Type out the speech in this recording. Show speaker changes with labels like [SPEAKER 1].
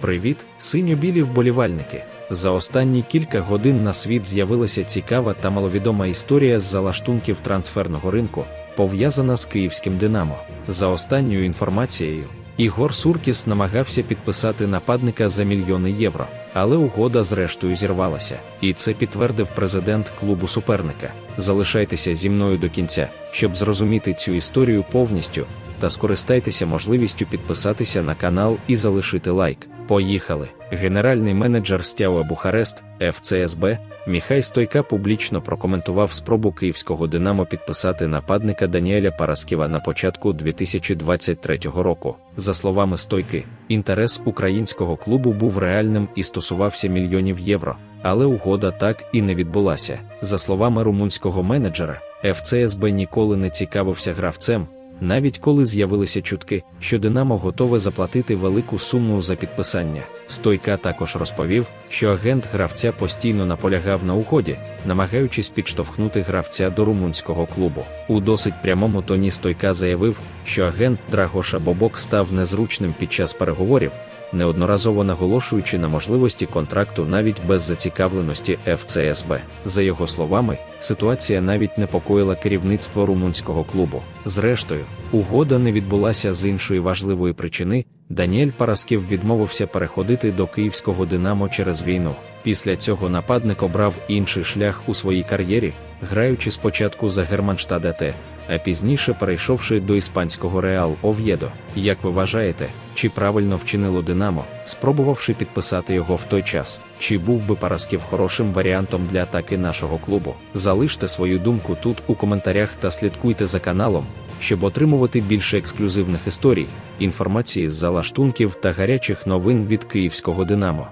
[SPEAKER 1] Привіт, синьо-білі вболівальники! За останні кілька годин на світ з'явилася цікава та маловідома історія з залаштунків трансферного ринку, пов'язана з київським Динамо. За останньою інформацією, Ігор Суркіс намагався підписати нападника за мільйони євро, але угода зрештою зірвалася. І це підтвердив президент клубу суперника. Залишайтеся зі мною до кінця, щоб зрозуміти цю історію повністю, та скористайтеся можливістю підписатися на канал і залишити лайк. Поїхали! Генеральний менеджер Стяуа Бухарест ФЦСБ Міхай Стойка публічно прокоментував спробу київського Динамо підписати нападника Даніеля Парасківа на початку 2023 року. За словами Стойки, інтерес українського клубу був реальним і стосувався мільйонів євро, але угода так і не відбулася. За словами румунського менеджера, ФЦСБ ніколи не цікавився гравцем. Навіть коли з'явилися чутки, що Динамо готове заплатити велику суму за підписання, Стойка також розповів, що агент гравця постійно наполягав на уході, намагаючись підштовхнути гравця до румунського клубу. У досить прямому тоні Стойка заявив, що агент Драгоша Бобок став незручним під час переговорів, неодноразово наголошуючи на можливості контракту навіть без зацікавленості ФЦСБ. За його словами, ситуація навіть непокоїла керівництво румунського клубу. Зрештою, угода не відбулася з іншої важливої причини. Даніель Парасків відмовився переходити до київського Динамо через війну. Після цього нападник обрав інший шлях у своїй кар'єрі, граючи спочатку за Германштад ЕТ, а пізніше перейшовши до іспанського Реал Ов'єдо. Як ви вважаєте, чи правильно вчинило Динамо, спробувавши підписати його в той час? Чи був би Парасків хорошим варіантом для атаки нашого клубу? Залиште свою думку тут у коментарях та слідкуйте за каналом, щоб отримувати більше ексклюзивних історій, інформації з залаштунків та гарячих новин від київського Динамо.